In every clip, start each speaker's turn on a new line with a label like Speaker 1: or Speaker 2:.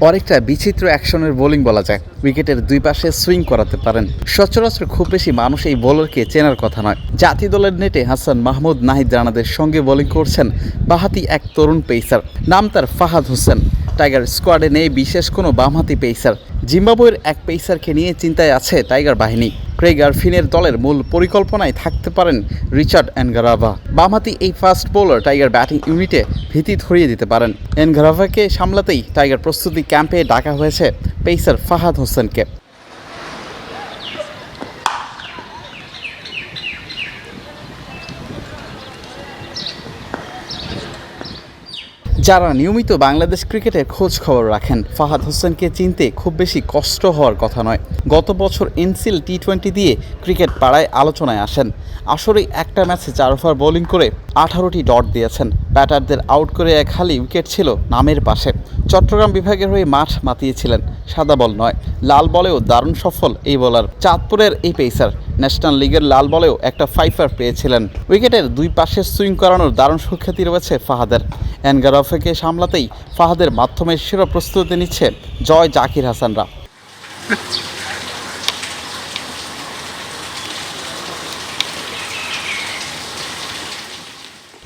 Speaker 1: অনেকটা বিচিত্র অ্যাকশনের বোলিং বলা যায়। উইকেটের দুই পাশে সুইং করাতে পারেন। সচরাচর খুব বেশি মানুষ এই বোলারকে চেনার কথা নয়। জাতীয় দলের নেটে হাসান মাহমুদ, নাহিদ রানাদের সঙ্গে বোলিং করছেন বাহাতি এক তরুণ পেসার। নাম তার ফাহাদ হোসেন। টাইগার স্কোয়াডে নেই বিশেষ কোনো বামহাতি পেসার। জিম্বাবুয়ের এক পেসারকে নিয়ে চিন্তায় আছে টাইগার বাহিনী। ক্রেগ আরফিনের দলের মূল পরিকল্পনায় থাকতে পারেন রিচার্ড এনগারাভা। বামহাতি এই ফাস্ট বোলার টাইগার ব্যাটিং ইউনিটে ভীতি ধরিয়ে দিতে পারেন। এনগারাভাকে সামলাতেই টাইগার প্রস্তুতি ক্যাম্পে ডাকা হয়েছে পেসার ফাহাদ হোসেনকে। যারা নিয়মিত বাংলাদেশ ক্রিকেটের খোঁজ খবর রাখেন, ফাহাদ হোসেনকে চিনতে খুব বেশি কষ্ট হওয়ার কথা নয়। গত বছর এনসিল টি টোয়েন্টি দিয়ে ক্রিকেট পাড়ায় আলোচনায় আসেন। আসলে একটা ম্যাচে চার ওভার বোলিং করে আঠারোটি ডট দিয়েছেন। ব্যাটারদের আউট করে এক হালি উইকেট ছিল নামের পাশে। চট্টগ্রাম বিভাগের হয়ে মাঠ মাতিয়েছিলেন সাদা বল নয়। লাল বলেও দারুণ সফল এই বোলার। চাঁদপুরের এই পেসার ন্যাশনাল লিগের লাল বলেও একটা ফাইফার পেয়েছিলেন। উইকেটের দুই পাশে সুইং করানোর দারুণ সুখ্যাতি রয়েছে ফাহাদের। এনগারফেকে সামলাতেই ফাহাদের মাধ্যমে সেরা প্রস্তুতি নিচ্ছে জয় জাকির হাসানরা।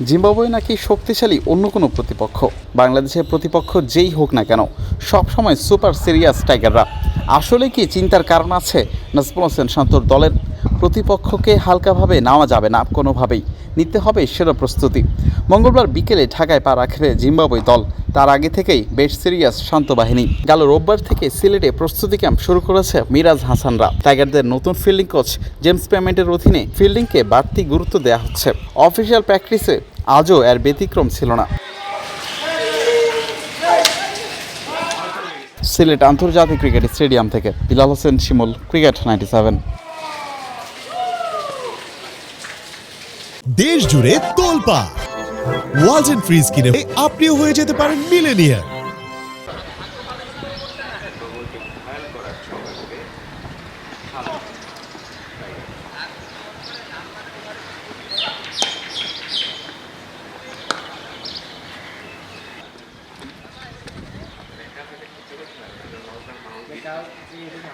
Speaker 1: জিম্বাবুয়ে নাকি শক্তিশালী অন্য কোনো প্রতিপক্ষ। বাংলাদেশের প্রতিপক্ষ যেই হোক না কেন, সবসময় সুপার সিরিয়াস টাইগাররা। আসলে কি চিন্তার কারণ আছে? নাজমুল হোসেন শান্তর দলের প্রতিপক্ষকে হালকাভাবে নেওয়া যাবে না কোনোভাবেই। নিতে হবে সেরা প্রস্তুতি। মঙ্গলবার বিকেলে ঢাকায় পা রাখবে জিম্বাবুয়ে দল। তার আগে থেকেই বেশ সিরিয়াস শান্ত বাহিনী। গেল রোববার থেকে সিলেটে প্রস্তুতি ক্যাম্প শুরু করেছে মিরাজ হাসানরা। টাইগারদের নতুন ফিল্ডিং কোচ জেমস পেমেন্টের অধীনে ফিল্ডিংকে বাড়তি গুরুত্ব দেওয়া হচ্ছে। অফিসিয়াল প্র্যাকটিসে আজও এর ব্যতিক্রম ছিল না। সিলেট আন্তর্জাতিক ক্রিকেট স্টেডিয়াম থেকে। Bilal Hossain Shimul, cricket ninety seven.
Speaker 2: দেশ জুড়ে তোলপা ওয়ালজেন ফ্রিজ কিনে আপনিও হয়ে যেতে পারেন মিলেনিয়ার Thank.